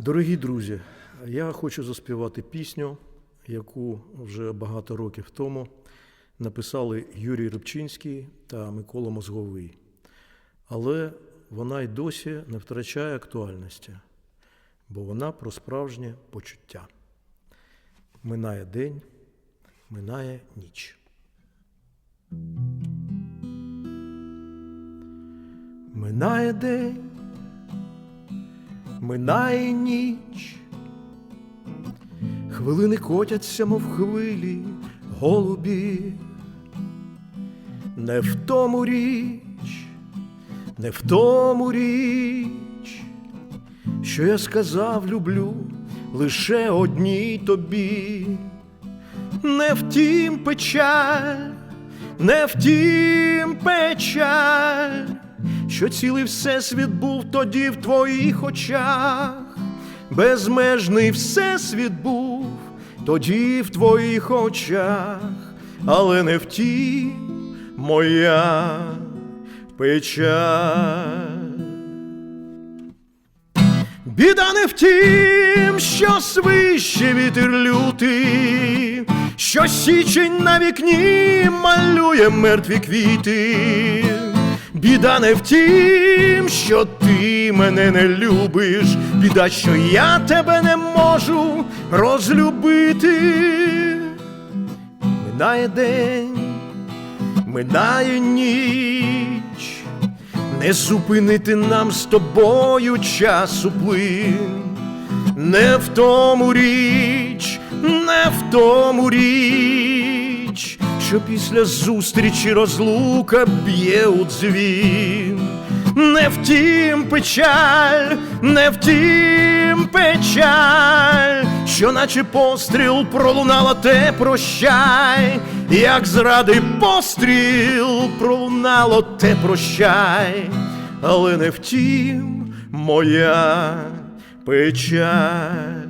Дорогі друзі, я хочу заспівати пісню, яку вже багато років тому написали Юрій Рибчинський та Микола Мозговий. Але вона й досі не втрачає актуальності, бо вона про справжнє почуття. Минає день, минає ніч. Минає день, минає ніч, хвилини котяться, мов хвилі, голубі. Не в тому річ, не в тому річ, що я сказав, люблю лише одній тобі. Не втім печаль, не втім печаль, що цілий всесвіт був тоді в твоїх очах, безмежний всесвіт був тоді в твоїх очах, але не втім моя печаль. Біда не в тім, що свище вітер лютий, що січень на вікні малює мертві квіти. Біда не в тім, що ти мене не любиш, біда, що я тебе не можу розлюбити. Минає день, минає ніч, не зупинити нам з тобою часу плин, не в тому річ, не в тому річ, що після зустрічі розлука б'є у дзвін. Не втім печаль, не втім печаль, що наче постріл пролунало те прощай, як зради постріл пролунало те прощай, але не втім моя печаль.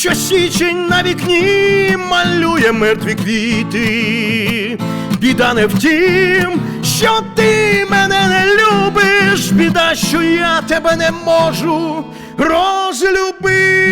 що січень на вікні малює мертві квіти. Біда не в тім, що ти мене не любиш, біда, що я тебе не можу розлюбити.